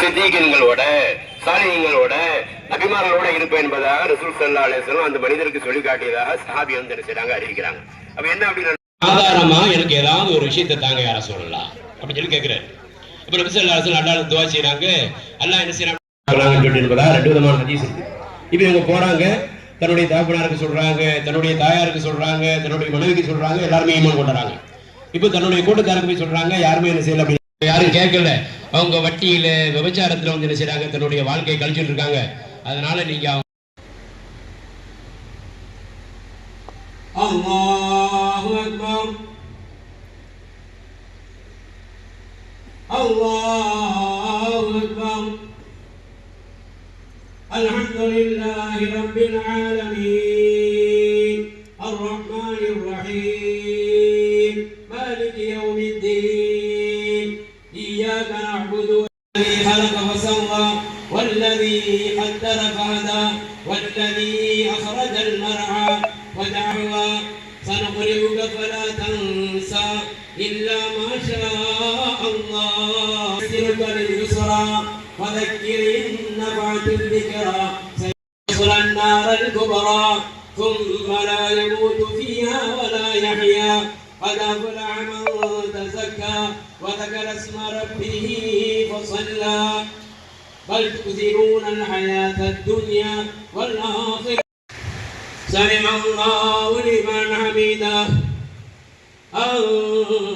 சித்திகன்களோட சாலிகங்களோட நபிமார்களோட இருப்பேன் என்பதாக ரசூல் சல்லா அலிஸ்லாம் அந்த மனிதருக்கு சொல்லி காட்டியதாக சஹாபி வந்து என்ன செய்றாங்க அறிவிக்கிறாங்க. அப்ப என்ன அப்படின்னா ஆதாரமா எனக்கு ஏதாவது ஒரு விஷயத்தை தாங்க யார சொல்லலாம் அப்படின்னு சொல்லி கேட்கிறாரு இப்ப நபி ஸல்லல்லாஹு அலைஹி வஸல்லம் அல்லாஹ் துவா செய்றாங்க. அல்லாஹ் என்ன செய்றாங்க சொல்லி என்பதா ரெண்டு விதமான ஹதீஸ் இருக்கு. இப்ப இவங்க போறாங்க தன்னுடைய தாப்பனாருக்கு சொல்றாங்க தன்னுடைய தாயாருக்கு சொல்றாங்க தன்னுடைய மனைவிக்கு சொல்றாங்க எல்லாருமே ஈமான் கொண்டாடுறாங்க இப்ப தன்னுடைய கூட்டத்தாருக்கு போய் சொல்றாங்க யாருமே என்ன செய்யல அப்படி யாரும் கேட்கல. அவங்க வட்டியில விபச்சாரத்துல வந்து என்ன செய்றாங்க தன்னுடைய வாழ்க்கையை கழிச்சிட்டு இருக்காங்க அதனால நீங்க அவங்க الله أكبر الله أكبر الحمد لله رب العالمين الرحمن الرحيم الله يسرك لليسرى وذكر إن نفعت الذكرى سيصلى النار الكبرى ثم لا يموت فيها ولا يحيا قد أفلح من تزكى وذكر اسم ربه فصلى بل تؤثرون الحياة الدنيا والآخرة سمع الله لمن حمده. الله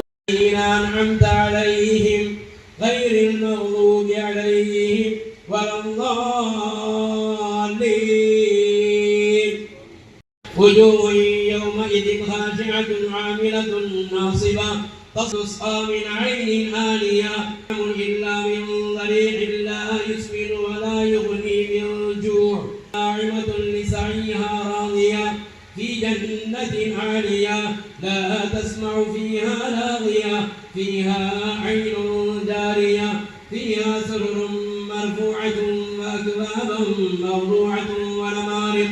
وجوه يومئذ خاشعة عاملة ناصبة تسقى من عين آنية. إلا من ضريع لا يسمن ولا يغني من جوع. ناعمة لسعيها راضية في جنة عالية. لا تسمع فيها لاغية. فيها عين جارية. فيها سرر مرفوعة وأكواب موضوعة ونمارق.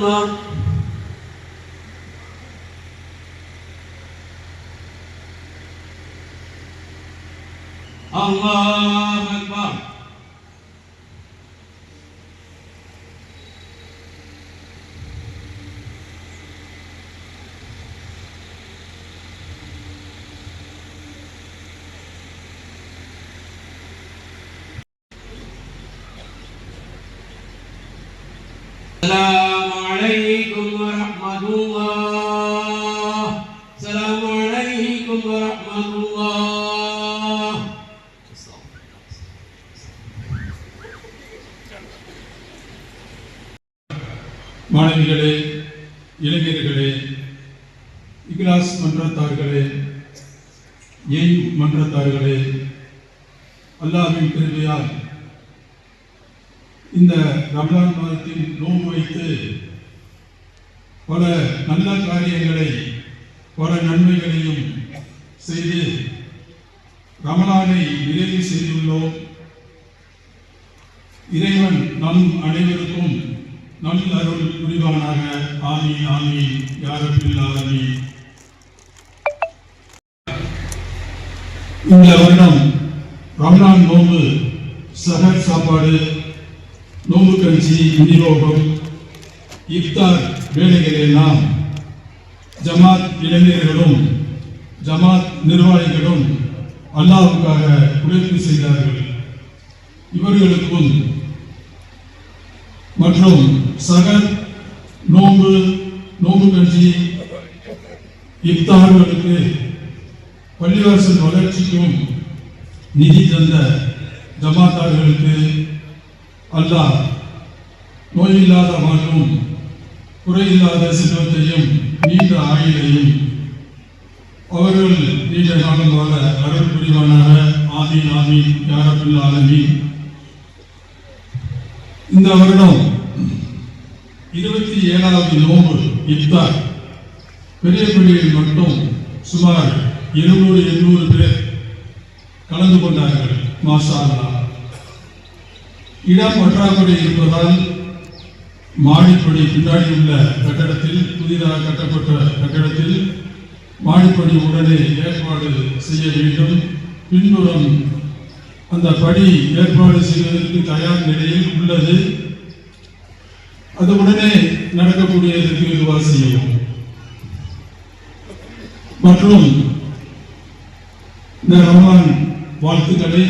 الله. الله أكبر. السلام மாணவிகளே இளைஞர்களே இக்லாஸ் மன்றத்தார்களே எய் மன்றத்தார்களே அல்லாவின் கிருபையால் இந்த ரமலான் மாதத்தில் நோன்பு வைத்து பல நல்ல காரியங்களை பல நன்மைகளையும் செய்து ரமலானை நிறைவு செய்துள்ளோம். இறைவன் நம் அனைவருக்கும் நல் அருள் புரிவானாக. ஆமி ஆமி யாரும் ஆமி இந்த வருடம் ரம்லான் நோம்பு சஹர் சாப்பாடு நோம்பு கஞ்சி விநியோகம் இஃப்தார் வேலைகள் எல்லாம் ஜமாத் இளைஞர்களும் ஜமாத் நிர்வாகிகளும் அல்லாவுக்காக உழைப்பு செய்தார்கள். இவர்களுக்கும் மற்றும் சகல் நோம்பு நோம்பு கட்சி இப்தார்களுக்கு பள்ளிவாசல் வளர்ச்சிக்கும் நிதி தந்த ஜமாத்தார்களுக்கு அல்லாஹ் நோயில்லாத வாழ்வும் குறையில்லாத செல்வத்தையும் நீண்ட ஆயுளையும் அவர்கள் நீண்ட காலம் வாழ அருள் புரிவானாக ஆமீன் ஆமீன் யாரபில் ஆலமீன். இந்த வருடம் இருபத்தி ஏழாவது நோம்பு இப்தார் பெரிய பள்ளியில் மட்டும் சுமார் இருநூறு எண்ணூறு பேர் கலந்து கொண்டார்கள். மாஷா இடம் பற்றாக்குறை இருப்பதால் மாடிப்படி பின்னாடி உள்ள கட்டடத்தில் புதிதாக கட்டப்பட்ட கட்டடத்தில் மாடிப்படி உடனே ஏற்பாடு செய்ய வேண்டும். பின்புறம் அந்த படி ஏற்பாடு செய்வதற்கு தயார் நிலையில் உள்ளது. அது உடனே நடக்கக்கூடியதற்கு இதுவாக செய்யவும் மற்றும் இந்த ரமலான் வாழ்த்துக்களை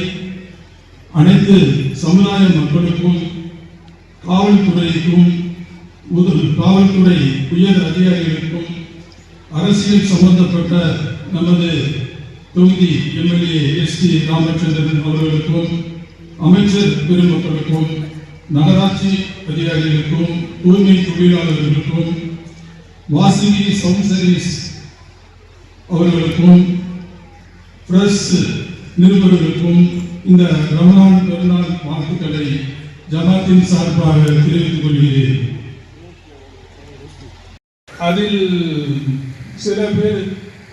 அனைத்து சமுதாய மக்களுக்கும் காவல்துறைக்கும் காவல்துறை உயர் அதிகாரிகளுக்கும் அரசியல் சம்பந்தப்பட்ட நமது தொகுதி எம்எல்ஏ எஸ் டி ராமச்சந்திரன் அவர்களுக்கும் அமைச்சர் பெருமக்களுக்கும் நகராட்சி அதிகாரிகளுக்கும் தூய்மை தொழிலாளர்களுக்கும் வாசினி சவுண்ட் அவர்களுக்கும் பிரஸ் நிருபர்களுக்கும் இந்த ரமணான் பெருநாள் வாழ்த்துக்களை ஜமாத்தின் சார்பாக தெரிவித்துக் கொள்கிறேன். அதில் சில பேர்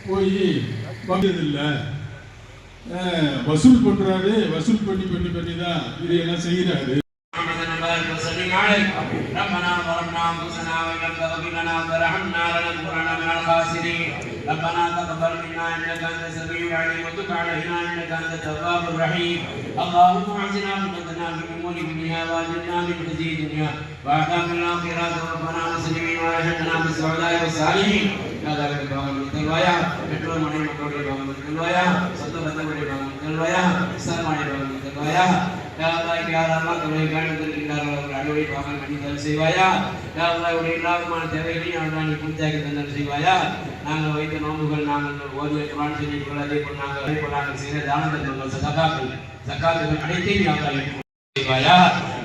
போய் வந்ததில்லை. வசூல் பண்ணுறாரு. வசூல் பண்ணி பண்ணி பண்ணி தான் இது எல்லாம் செய்கிறாரு. وسلم عليه ربنا ظلمنا انفسنا وان لم تغفر لنا وترحمنا لنكونن من الخاسرين ربنا تقبل منا انك انت السميع العليم وتب علينا انك انت التواب الرحيم اللهم اعزنا عقبتنا في الامور كلها واجرنا من خزي الدنيا واعطاك الاخره ربنا مسلمين وارحمنا بالسعداء والصالحين ذلك பாவம் தருவாயா பெற்றோர் மனை மக்களுடைய பாவம் தருவாயா சொந்த பந்தங்களுடைய பாவம் தருவாயா இஸ்லாமாய பாவம் தருவாயா யாராய் யாரெல்லாம் தொழிலை காண்பித்திருக்கின்றார்கள் அவர்கள் அறுவடை பாகம் பண்ணி தர செய்வாயா? யாராய் உடைய எல்லாருமான தேவைகளையும் அவர்கள் நீ பூர்த்தியாக்கி தந்தல் செய்வாயா? நாங்கள் வைத்த நோன்புகள் நாங்கள் ஓதிய குரான் செய்திகள் அதே போல் நாங்கள் அதே போல் நாங்கள் செய்த தான தர்மங்கள் சதகாக்கள் சக்காத்துகள் அனைத்தையும் யாராய் செய்வாயா?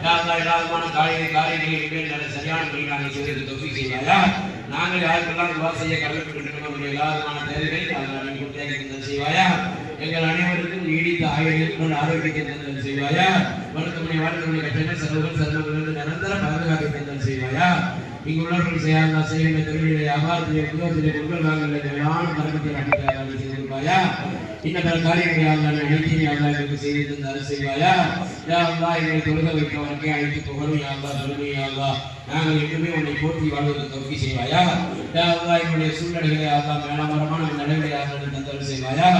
யாரெல்லாம் எல்லாருமான காரியங்களை காரியங்களை சரியான முறையில் நாங்கள் செய்து தொகுதி செய்வாயா? நாங்கள் யாருக்கெல்லாம் துவா செய்ய கடமைப்பட்டிருக்கிறோம் எல்லாருமான தேவைகளை நாங்கள் நீ தந்தல் செய்வாயா? எங்கள் அனைவருக்கும் நீடித்த ஆயுள் ஆரோக்கியத்தை தந்தல் செய்வாயா? வணக்கமணி வாழ்க்கை கட்டண செலவுகள் செலவுகள் நிரந்தர பாதுகாப்பை தந்தல் செய்வாயா? இங்குள்ளவர்கள் செய்யாத செய்கின்ற தொழிலை வியாபாரத்திலே குடும்பத்திலே உங்கள் வாங்கல எல்லாம் மரபத்தை அடிக்கிறார்கள் செய்திருப்பாயா? இன்ன பல காரியங்களை யாருந்தால் அனைத்தையும் யாருந்தால் எங்களுக்கு செய்து தந்து செய்வாயா? யா எங்களை தொழுக வைத்தவனுக்கே அழைத்து புகழும் யாருந்தா தொழுமையும் யாருந்தா நாங்கள் என்றுமே உன்னை போற்றி வாழ்வதற்கு தொகுதி செய்வாயா? யாருந்தா எங்களுடைய சூழ்நிலைகளை யா அல்லாஹ் மேலமரமான நிலைகளை யாருந்தால் தந்தல் செய்வாயா?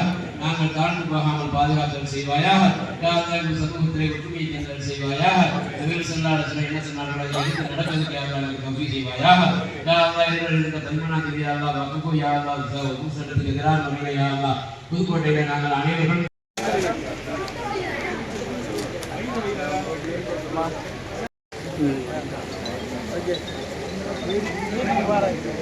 நாங்கள் தாழ்ந்து போகாமல் பாதுகாத்தல் செய்வாயாக. சமூகத்திலே ஒற்றுமையை தந்தல் செய்வாயாக? நபிகள் ஸல்லல்லாஹு அலைஹி என்ன சொன்னார்களோ எதிர்த்து எடுத்து நடப்பதற்கு யா அல்லாஹ் எங்களுக்கு தௌஃபீ செய்வாயா யா அல்லாஹ் எங்கள் வகுப்பு சட்டத்துக்கு எதிரான முறையில் யா புதுக்கோட்டையில நாங்கள் அனைவரும் hmm.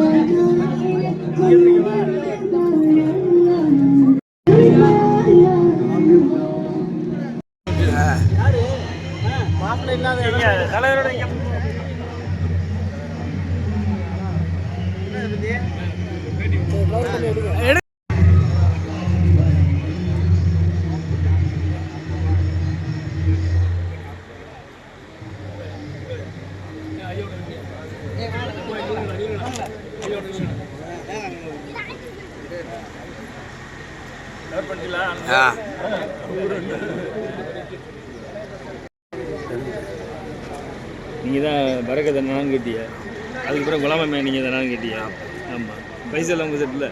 நீங்கள் தான் பறக்க தானான்னு கேட்டிய? அதுக்கப்புறம் குலாமமே நீங்கள் தானான்னு கேட்டிய? ஆமாம் பைசா எல்லாம் உங்கள் செட்டில்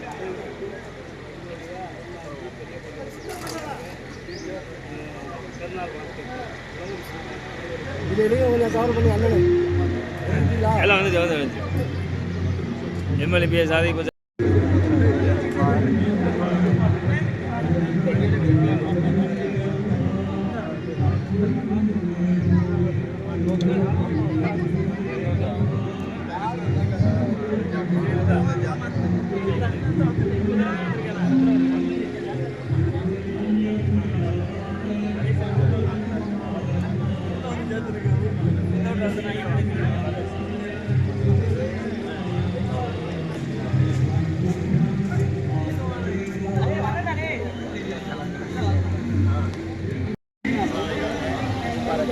எல்லாம் வந்து ஜவாதான் इमल भी आज़ादी गुजर Thank you. ஒரு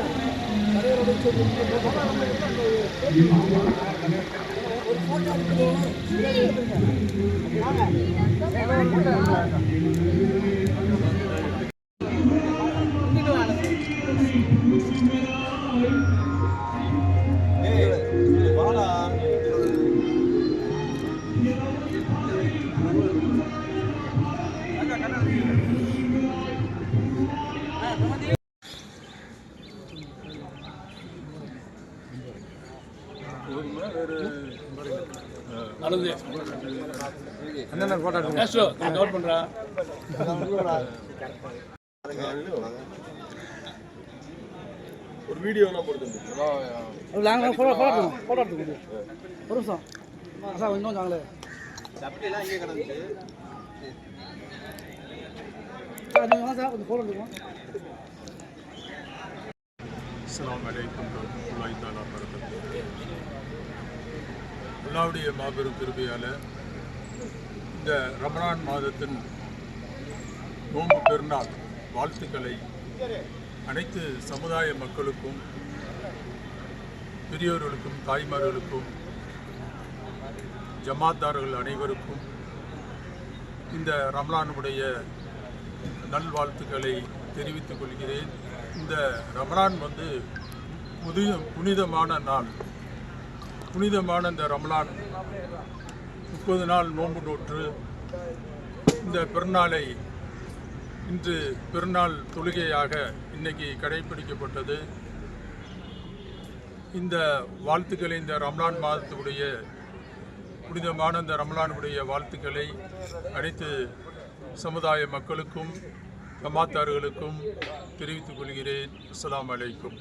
வந்து வந்து எம்எல்ஏ பிஎஸ் சாதி இப்போ நாங்கள் ஃபோட்டோ ஃபோட்டோ ஃபோட்டோ எடுத்துக்கோங்க ஒரு நிமிஷம். சார் இன்னும் நாங்களே சார் நீங்கள் வாங்க சார் கொஞ்சம் ஃபோட்டோ எடுத்துக்கோங்க அலைக்கும் வரஹ்மத்துல்லாஹி தஆலா வரகாத்துஹு அல்லாஹ்வுடைய மாபெரும் கிருபையால் இந்த ரமணான் மாதத்தின் நோன்பு பெருநாள் வாழ்த்துக்களை அனைத்து சமுதாய மக்களுக்கும் பெரியோர்களுக்கும் தாய்மார்களுக்கும் ஜமாத்தார்கள் அனைவருக்கும் இந்த ரமணானுடைய நல்வாழ்த்துக்களை தெரிவித்துக் கொள்கிறேன். இந்த ரமணான் வந்து புதிய புனிதமான நாள். புனிதமான இந்த ரமலான் முப்பது நாள் நோன்பு நோற்று. இந்த பெருநாளை இன்று பெருநாள் தொழுகையாக இன்னைக்கு கடைபிடிக்கப்பட்டது. இந்த வாழ்த்துக்களை இந்த ரம்லான் மாதத்துடைய புனிதமான இந்த ரம்லானுடைய வாழ்த்துக்களை அனைத்து சமுதாய மக்களுக்கும் ஜமாத்தார்களுக்கும் தெரிவித்துக் கொள்கிறேன். அஸ்லாம் அலைக்கும்.